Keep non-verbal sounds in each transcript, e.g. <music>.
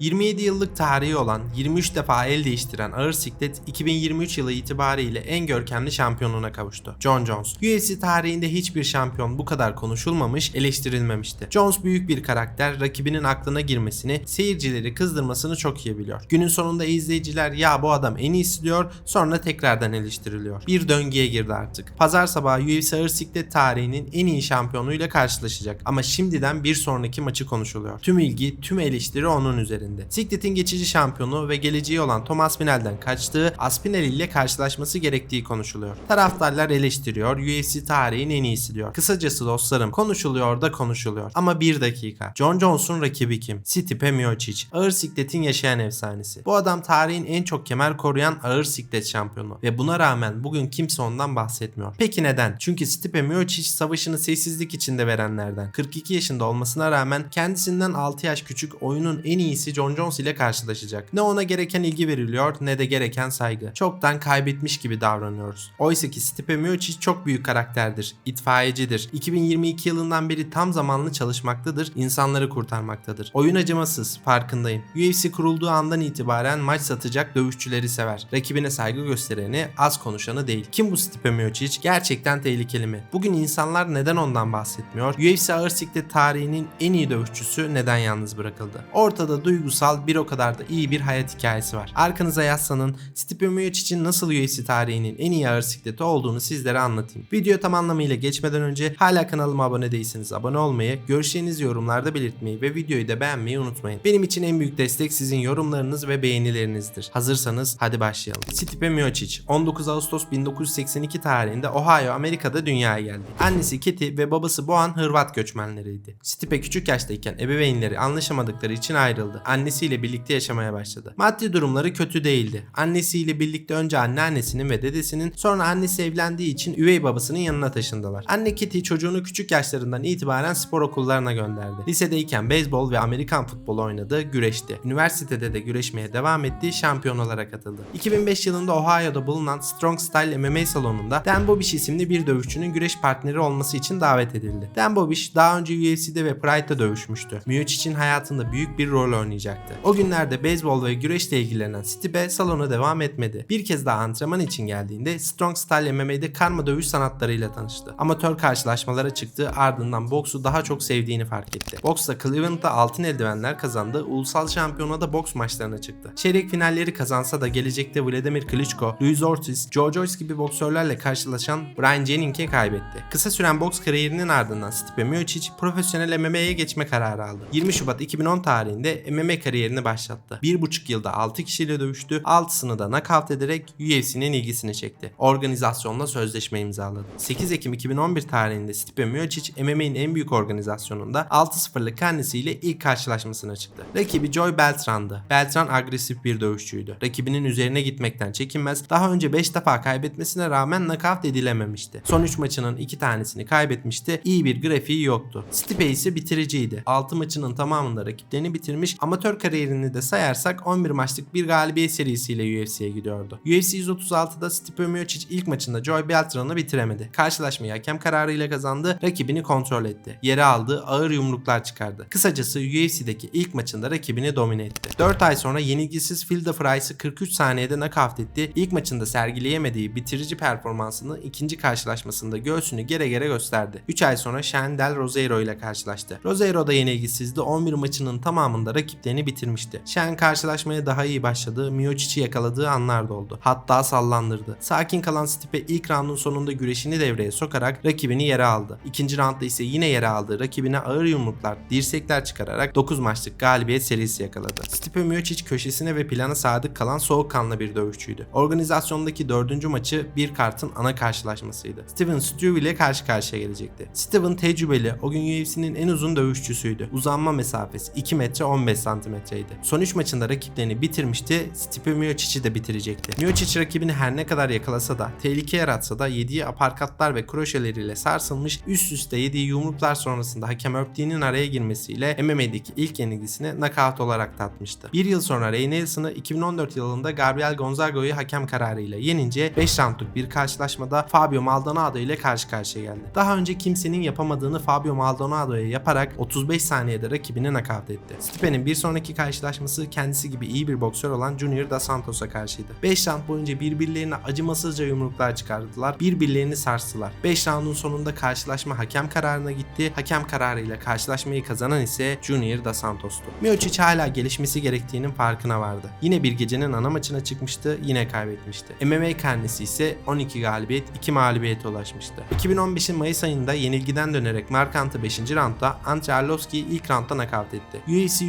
27 yıllık tarihi olan 23 defa el değiştiren ağır siklet 2023 yılı itibariyle en görkemli şampiyonluğuna kavuştu. John Jones. UFC tarihinde hiçbir şampiyon bu kadar konuşulmamış, eleştirilmemişti. Jones büyük bir karakter, rakibinin aklına girmesini, seyircileri kızdırmasını çok iyi biliyor. Günün sonunda izleyiciler ya bu adam en iyisi diyor, sonra tekrardan eleştiriliyor. Bir döngüye girdi artık. Pazar sabahı UFC ağır siklet tarihinin en iyi şampiyonuyla karşılaşacak ama şimdiden bir sonraki maçı konuşuluyor. Tüm ilgi, tüm eleştiri onun üzerinde. Siklet'in geçici şampiyonu ve geleceği olan Thomas Pinel'den kaçtığı Aspinall ile karşılaşması gerektiği konuşuluyor. Taraftarlar eleştiriyor, UFC tarihin en iyisi diyor. Kısacası dostlarım konuşuluyor da konuşuluyor. Ama bir dakika. John Jones'un rakibi kim? Stipe Miocic. Ağır sikletin yaşayan efsanesi. Bu adam tarihin en çok kemer koruyan ağır siklet şampiyonu. Ve buna rağmen bugün kimse ondan bahsetmiyor. Peki neden? Çünkü Stipe Miocic savaşını sessizlik içinde verenlerden. 42 yaşında olmasına rağmen kendisinden 6 yaş küçük oyunun en iyisi John Jones ile karşılaşacak. Ne ona gereken ilgi veriliyor ne de gereken saygı. Çoktan kaybetmiş gibi davranıyoruz. Oysa ki Stipe Miocic çok büyük karakterdir, itfaiyecidir. 2022 yılından beri tam zamanlı çalışmaktadır, insanları kurtarmaktadır. Oyun acımasız, farkındayım. UFC kurulduğu andan itibaren maç satacak dövüşçüleri sever. Rakibine saygı göstereni, az konuşanı değil. Kim bu Stipe Miocic? Gerçekten tehlikeli mi? Bugün insanlar neden ondan bahsetmiyor? UFC ağır siklet tarihinin en iyi dövüşçüsü neden yalnız bırakıldı? Ortada duygusal bir o kadar da iyi bir hayat hikayesi var. Arkanıza yaslanın Stipe Miocic'in nasıl UFC tarihinin en iyi ağır sikleti olduğunu sizlere anlatayım. Video tam anlamıyla geçmeden önce hala kanalıma abone değilseniz abone olmayı, görüşlerinizi yorumlarda belirtmeyi ve videoyu da beğenmeyi unutmayın. Benim için en büyük destek sizin yorumlarınız ve beğenilerinizdir. Hazırsanız hadi başlayalım. Stipe Miocic 19 Ağustos 1982 tarihinde Ohio, Amerika'da dünyaya geldi. Annesi Keti ve babası Boğan Hırvat göçmenleriydi. Stipe küçük yaştayken ebeveynleri anlaşamadıkları için ayrıldı. Annesiyle birlikte yaşamaya başladı. Maddi durumları kötü değildi. Annesiyle birlikte önce anneannesinin ve dedesinin sonra annesi evlendiği için üvey babasının yanına taşındılar. Anne Kitty çocuğunu küçük yaşlarından itibaren spor okullarına gönderdi. Lisedeyken beyzbol ve Amerikan futbolu oynadı, güreşti. Üniversitede de güreşmeye devam etti, şampiyon olarak katıldı. 2005 yılında Ohio'da bulunan Strong Style MMA salonunda Dan Bobish isimli bir dövüşçünün güreş partneri olması için davet edildi. Dan Bobish daha önce UFC'de ve Pride'da dövüşmüştü. Miocic'in hayatında büyük bir rol oynayacaktı. O günlerde beyzbol ve güreşle ilgilenen Stipe salona devam etmedi. Bir kez daha antrenman için geldiğinde Strong Style MMA'de karma dövüş sanatlarıyla tanıştı. Amatör karşılaşmalara çıktı ardından boksu daha çok sevdiğini fark etti. Boksta Cleveland'da altın eldivenler kazandı, ulusal şampiyonada boks maçlarına çıktı. Çeyrek finalleri kazansa da gelecekte Vladimir Klitschko, Luis Ortiz, Joe Joyce gibi boksörlerle karşılaşan Brian Jennings'e kaybetti. Kısa süren boks kariyerinin ardından Stipe Miocic profesyonel MMA'ye geçme kararı aldı. 20 Şubat 2010 tarihinde MMA kariyerini başlattı. 1,5 yılda 6 kişiyle dövüştü, 6'sını da knockout ederek UFC'nin ilgisini çekti. Organizasyonla sözleşme imzaladı. 8 Ekim 2011 tarihinde Stipe Miocic MMA'nin en büyük organizasyonunda 6-0'lık annesiyle ilk karşılaşmasına çıktı. Rakibi Joy Beltran'dı. Beltran agresif bir dövüşçüydü. Rakibinin üzerine gitmekten çekinmez. Daha önce 5 defa kaybetmesine rağmen knockout edilememişti. Son 3 maçının 2 tanesini kaybetmişti. İyi bir grafiği yoktu. Stipe ise bitiriciydi. 6 maçının tamamında rakiplerini bitirmiş. Amatör kariyerini de sayarsak 11 maçlık bir galibiyet serisiyle UFC'ye gidiyordu. UFC 136'da Stipe Miocic ilk maçında Joy Beltran'ı bitiremedi. Karşılaşmayı hakem kararıyla kazandı, rakibini kontrol etti. Yere aldı, ağır yumruklar çıkardı. Kısacası UFC'deki ilk maçında rakibini domine etti. 4 ay sonra yenilgisiz Phil de Fries'ı 43 saniyede knockout etti. İlk maçında sergileyemediği bitirici performansını ikinci karşılaşmasında göğsünü gere gere gösterdi. 3 ay sonra Shane Del Rosario ile karşılaştı. Rosario da yenilgisizdi. 11 maçının tamamında rakiplerini bitirmişti. Shane karşılaşmaya daha iyi başladı. Miocic'i yakaladığı anlar da oldu. Hatta sallandırdı. Sakin kalan Stipe ilk roundun sonunda güreşini devreye sokarak rakibini yere aldı. İkinci roundda ise yine yere aldı. Rakibine ağır yumruklar, dirsekler çıkararak 9 maçlık galibiyet serisi yakaladı. Stipe Miocic köşesine ve plana sadık kalan soğukkanlı bir dövüşçüydü. Organizasyondaki dördüncü maçı bir kartın ana karşılaşmasıydı. Steven Struve ile karşı karşıya gelecekti. Steven tecrübeli, o gün UFC'nin en uzun dövüşçüsüydü. Uzanma mesafesi 2 metre 15 santimetreydi. Son 3 maçında rakiplerini bitirmişti, Stipe Miocic'i de bitirecekti. Miocic rakibini her ne kadar yakalasa da, tehlike yaratsa da yediği aparkatlar ve kroşeleriyle sarsılmış, üst üste yediği yumruklar sonrasında hakem Örptiğinin araya girmesiyle MMA'deki ilk yenilgisini knockout olarak tatmıştı. Bir yıl sonra Ray Nelson'ı 2014 yılında Gabriel Gonzago'yu hakem kararıyla yenince 5 roundluk bir karşılaşmada Fabio Maldonado ile karşı karşıya geldi. Daha önce kimsenin yapamadığını Fabio Maldonado'ya yaparak 35 saniyede rakibini nakavt etti. Stipe'nin bir sonraki sonraki karşılaşması kendisi gibi iyi bir boksör olan Junior Da Santos'a karşıydı. 5 round boyunca birbirlerine acımasızca yumruklar çıkardılar, birbirlerini sarstılar. 5 roundun sonunda karşılaşma hakem kararına gitti. Hakem kararıyla karşılaşmayı kazanan ise Junior Da Santos'tu. Miocic hala gelişmesi gerektiğinin farkına vardı. Yine bir gecenin ana maçına çıkmıştı, yine kaybetmişti. MMA karnesi ise 12 galibiyet, 2 mağlubiyete ulaşmıştı. 2015'in Mayıs ayında yenilgiden dönerek Markant'ı 5. roundda Ante Arlovski'yi ilk roundda nakavt etti. UFC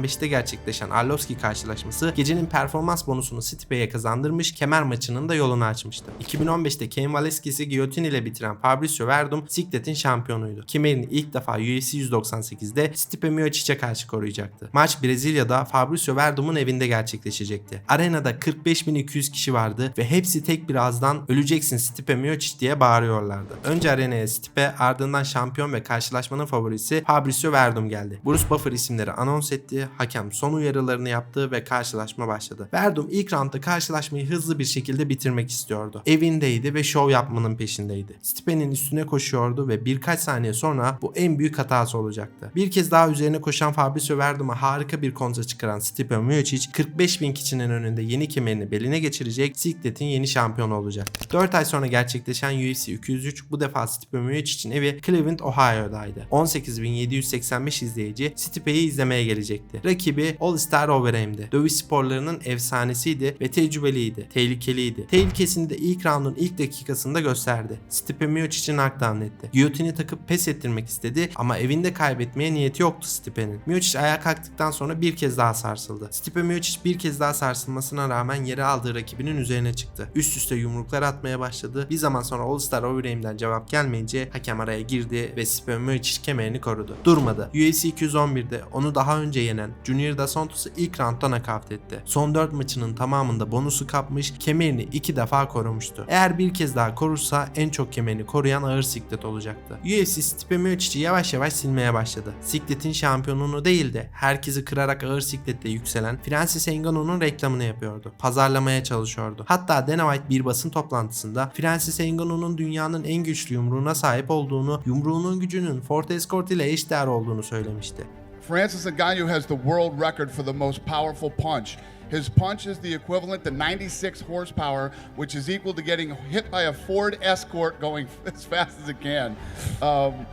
195'te gerçekleşen Arlovski karşılaşması gecenin performans bonusunu Stipe'ye kazandırmış, kemer maçının da yolunu açmıştı. 2015'te Cain Velasquez'i giyotin ile bitiren Fabricio Verdum Siklet'in şampiyonuydu. Kemerini ilk defa UFC 198'de Stipe Miocic'e karşı koruyacaktı. Maç Brezilya'da Fabricio Verdum'un evinde gerçekleşecekti. Arenada 45.200 kişi vardı ve hepsi tek bir ağızdan öleceksin Stipe Miocic diye bağırıyorlardı. Önce arenaya Stipe ardından şampiyon ve karşılaşmanın favorisi Fabricio Verdum geldi. Bruce Buffer isimleri anons etti, hakem son uyarılarını yaptı ve karşılaşma başladı. Verdum ilk roundda karşılaşmayı hızlı bir şekilde bitirmek istiyordu. Evindeydi ve şov yapmanın peşindeydi. Stipe'nin üstüne koşuyordu ve birkaç saniye sonra bu en büyük hatası olacaktı. Bir kez daha üzerine koşan Fabricio Verdum'a harika bir kontra çıkaran Stipe Miocic 45 bin kişinin önünde yeni kemerini beline geçirecek Siklet'in yeni şampiyonu olacak. 4 ay sonra gerçekleşen UFC 203 bu defa Stipe Miocic'in evi Cleveland, Ohio'daydı. 18.785 izleyici Stipe'yi izlemeye gelecekti. Rakibi All Star Overeem'di. Dövüş sporlarının efsanesiydi ve tecrübeliydi. Tehlikeliydi. Tehlikesini de ilk roundun ilk dakikasında gösterdi. Stipe Miocic'i knockdown etti. Giyotini takıp pes ettirmek istedi ama evinde kaybetmeye niyeti yoktu Stipe'nin. Miocic ayağa kalktıktan sonra bir kez daha sarsıldı. Stipe Miocic bir kez daha sarsılmasına rağmen yere aldığı rakibinin üzerine çıktı. Üst üste yumruklar atmaya başladı. Bir zaman sonra All Star Overeem'den cevap gelmeyince hakem araya girdi ve Stipe Miocic kemerini korudu. Durmadı. UFC 211'de onu daha önce yenen Junior Da Santos'u ilk roundda nakavt etti. Son 4 maçının tamamında bonusu kapmış, kemerini 2 defa korumuştu. Eğer bir kez daha korursa en çok kemerini koruyan ağır siklet olacaktı. UFC Stipe Miocic'i yavaş yavaş silmeye başladı. Sikletin şampiyonunu değil de herkesi kırarak ağır siklette yükselen Francis Ngannou'nun reklamını yapıyordu. Pazarlamaya çalışıyordu. Hatta Dana White bir basın toplantısında Francis Ngannou'nun dünyanın en güçlü yumruğuna sahip olduğunu, yumruğunun gücünün Fort Escort ile eşdeğer olduğunu söylemişti. Francis Ngannou has the world record for the most powerful punch. His punch is the equivalent to 96 horsepower, which is equal to getting hit by a Ford Escort going <laughs> as fast as it can. Um,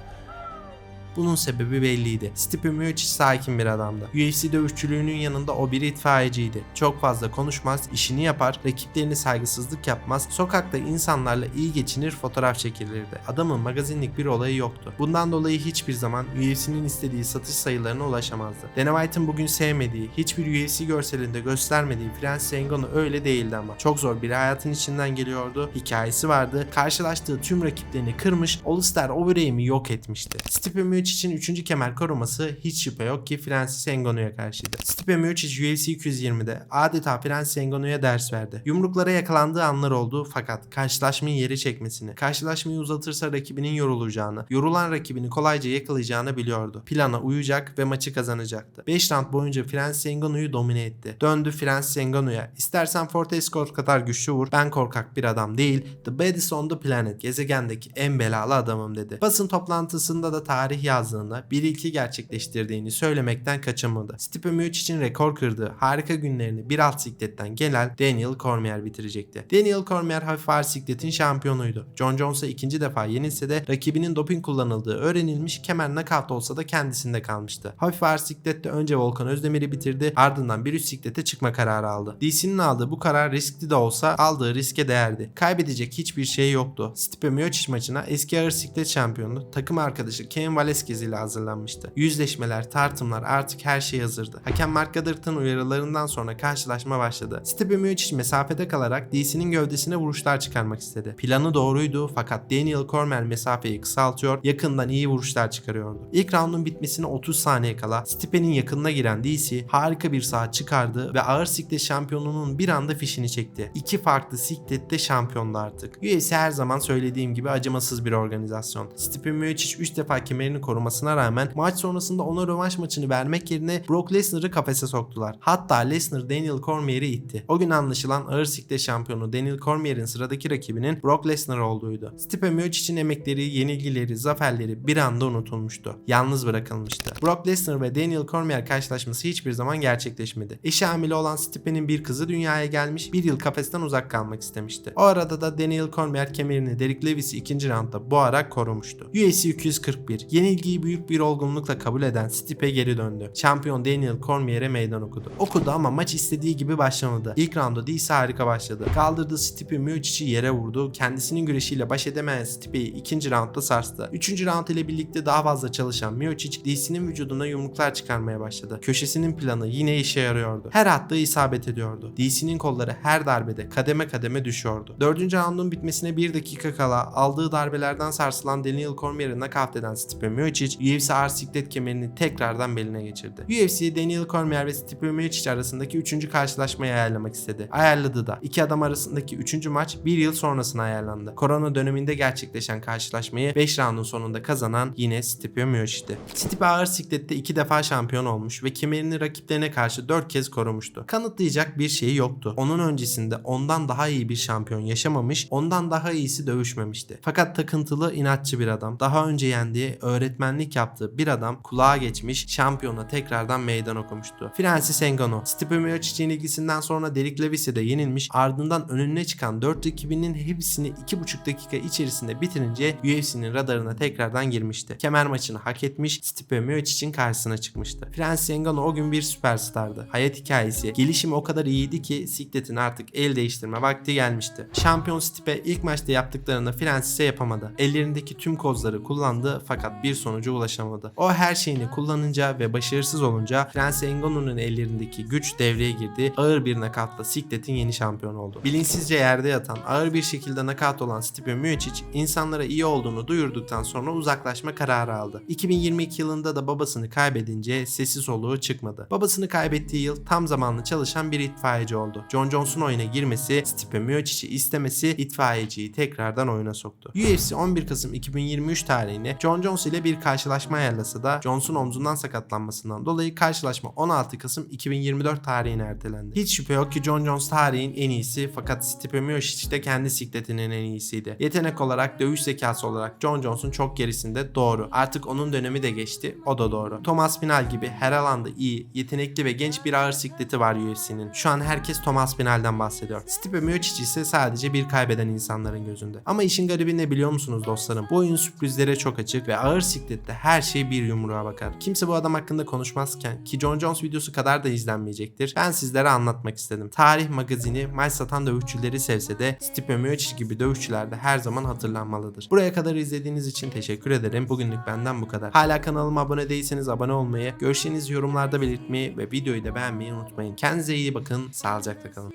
Bunun sebebi belliydi. Stipe Miocic sakin bir adamdı. UFC dövüşçülüğünün yanında o bir itfaiyeciydi. Çok fazla konuşmaz, işini yapar, rakiplerine saygısızlık yapmaz, sokakta insanlarla iyi geçinir, fotoğraf çekilirdi. Adamın magazinlik bir olayı yoktu. Bundan dolayı hiçbir zaman UFC'nin istediği satış sayılarına ulaşamazdı. Dana White'ın bugün sevmediği, hiçbir UFC görselinde göstermediği Francis Ngannou öyle değildi ama. Çok zor bir hayatın içinden geliyordu, hikayesi vardı, karşılaştığı tüm rakiplerini kırmış, All Star Overeem'i yok etmişti. Stipe Miocic için 3. kemer koruması hiç şüphe yok ki Francis Ngannou'ya karşıydı. Stipe Miocic UFC 220'de adeta Francis Ngannou'ya ders verdi. Yumruklara yakalandığı anlar oldu fakat karşılaşmayı yeri çekmesini, karşılaşmayı uzatırsa rakibinin yorulacağını, yorulan rakibini kolayca yakalayacağını biliyordu. Plana uyacak ve maçı kazanacaktı. 5 round boyunca Francis Ngannou'yu domine etti. Döndü Francis Ngannou'ya. İstersen Forte Escort kadar güçlü vur. Ben korkak bir adam değil. The baddest on the planet. Gezegendeki en belalı adamım dedi. Basın toplantısında da tarih yazdığında bir ilki gerçekleştirdiğini söylemekten kaçınmadı. Stipe Miocic'in rekor kırdığı harika günlerini bir alt sikletten gelen Daniel Cormier bitirecekti. Daniel Cormier hafif ağır sikletin şampiyonuydu. John Jones'a ikinci defa yenilse de rakibinin doping kullanıldığı öğrenilmiş kemer nakavt olsa da kendisinde kalmıştı. Hafif ağır siklette önce Volkan Özdemir'i bitirdi ardından bir üst siklete çıkma kararı aldı. DC'nin aldığı bu karar riskli de olsa aldığı riske değerdi. Kaybedecek hiçbir şey yoktu. Stipe Miocic maçına eski ağır siklet şampiyonu takım arkadaşı Cain Velasquez ile hazırlanmıştı. Yüzleşmeler, tartımlar artık her şey hazırdı. Hakem Mark Goddard'ın uyarılarından sonra karşılaşma başladı. Stipe Miocic mesafede kalarak DC'nin gövdesine vuruşlar çıkarmak istedi. Planı doğruydu fakat Daniel Cormier mesafeyi kısaltıyor, yakından iyi vuruşlar çıkarıyordu. İlk roundun bitmesine 30 saniye kala Stipe'nin yakınına giren DC harika bir saat çıkardı ve ağır siklet şampiyonunun bir anda fişini çekti. İki farklı siklette şampiyondu artık. UFC her zaman söylediğim gibi acımasız bir organizasyon. Stipe Miocic 3 defa kemerini korumasına rağmen maç sonrasında ona rövanş maçını vermek yerine Brock Lesnar'ı kafese soktular. Hatta Lesnar Daniel Cormier'i itti. O gün anlaşılan ağır siklet şampiyonu Daniel Cormier'in sıradaki rakibinin Brock Lesnar olduğuydu. Stipe Miocic'in emekleri, yenilgileri, zaferleri bir anda unutulmuştu. Yalnız bırakılmıştı. Brock Lesnar ve Daniel Cormier karşılaşması hiçbir zaman gerçekleşmedi. Eşi hamile olan Stipe'nin bir kızı dünyaya gelmiş, bir yıl kafesten uzak kalmak istemişti. O arada da Daniel Cormier kemerini Derek Lewis'i ikinci roundda boğarak korumuştu. UFC 241 yenilgiyi büyük bir olgunlukla kabul eden Stipe geri döndü. Şampiyon Daniel Cormier'e meydan okudu. Okudu ama maç istediği gibi başlamadı. İlk roundda ise harika başladı. Kaldırdığı Stipe Miocic'i yere vurdu. Kendisinin güreşiyle baş edemeyen Stipe'yi ikinci roundda sarstı. Üçüncü round ile birlikte daha fazla çalışan Miocic DC'nin vücuduna yumruklar çıkarmaya başladı. Köşesinin planı yine işe yarıyordu. Her attığı isabet ediyordu. DC'nin kolları her darbede kademe kademe düşüyordu. Dördüncü roundun bitmesine bir dakika kala aldığı darbelerden sarsılan Daniel Cormier'i nakavt eden Stipe Miocic UFC ağır siklet kemerini tekrardan beline geçirdi. UFC Daniel Cormier ve Stipe Miocic arasındaki üçüncü karşılaşmayı ayarlamak istedi. Ayarladı da. İki adam arasındaki üçüncü maç bir yıl sonrasına ayarlandı. Korona döneminde gerçekleşen karşılaşmayı 5 roundun sonunda kazanan yine Stipe Miocic'ti. Stipe ağır siklette iki defa şampiyon olmuş ve kemerini rakiplerine karşı 4 kez korumuştu. Kanıtlayacak bir şeyi yoktu. Onun öncesinde ondan daha iyi bir şampiyon yaşamamış, ondan daha iyisi dövüşmemişti. Fakat takıntılı, inatçı bir adam. Daha önce yendiği, öğretmenlik yaptığı bir adam kulağa geçmiş, şampiyona tekrardan meydan okumuştu. Francis Ngannou, Stipe Miocic'in ilgisinden sonra Derek Lewis'e de yenilmiş, ardından önüne çıkan 4 rakibinin hepsini 2,5 dakika içerisinde bitirince UFC'nin radarına tekrardan girmişti. Kemer maçını hak etmiş, Stipe Miocic'in karşısına çıkmıştı. Francis Ngannou o gün bir süperstardı. Hayat hikayesi, gelişimi o kadar iyiydi ki sikletin artık el değiştirme vakti gelmişti. Şampiyon Stipe ilk maçta yaptıklarını Francis'e yapamadı. Ellerindeki tüm kozları kullandı fakat bir sonuca ulaşamadı. O her şeyini kullanınca ve başarısız olunca Francis Ngannou'nun ellerindeki güç devreye girdi. Ağır bir nakatla sikletin yeni şampiyonu oldu. Bilinçsizce yerde yatan, ağır bir şekilde nakat olan Stipe Miocic insanlara iyi olduğunu duyurduktan sonra uzaklaşma kararı aldı. 2022 yılında da babasını kaybedince sesi soluğu çıkmadı. Babasını kaybettiği yıl tam zamanlı çalışan bir itfaiyeci oldu. John Jones'un oyuna girmesi, Stipe Miocic'i istemesi itfaiyeciyi tekrardan oyuna soktu. UFC 11 Kasım 2023 tarihine John Jones ile bir karşılaşma ayarlasa da Jones'un omzundan sakatlanmasından dolayı karşılaşma 16 Kasım 2024 tarihine ertelendi. Hiç şüphe yok ki John Jones tarihin en iyisi fakat Stipe Miocic de kendi sikletinin en iyisiydi. Yetenek olarak, dövüş zekası olarak John Jones'un çok gerisinde doğru. Artık onun dönemi de geçti. O da doğru. Thomas Pinal gibi her alanda iyi, yetenekli ve genç bir ağır sikleti var UFC'nin. Şu an herkes Thomas Pinal'den bahsediyor. Stipe Miocic ise sadece bir kaybeden insanların gözünde. Ama işin garibi ne biliyor musunuz dostlarım? Bu oyun sürprizlere çok açık ve ağır siklette her şey bir yumruğa bakar. Kimse bu adam hakkında konuşmazken ki John Jones videosu kadar da izlenmeyecektir. Ben sizlere anlatmak istedim. Tarih magazini maç satan dövüşçüleri sevse de Stipe Miocic gibi dövüşçüler de her zaman hatırlanmalıdır. Buraya kadar izlediğiniz için teşekkür ederim. Bugünlük benden bu kadar. Hala kanalıma abone değilseniz abone olmayı, görüşlerinizi yorumlarda belirtmeyi ve videoyu da beğenmeyi unutmayın. Kendinize iyi bakın, sağlıcakla kalın.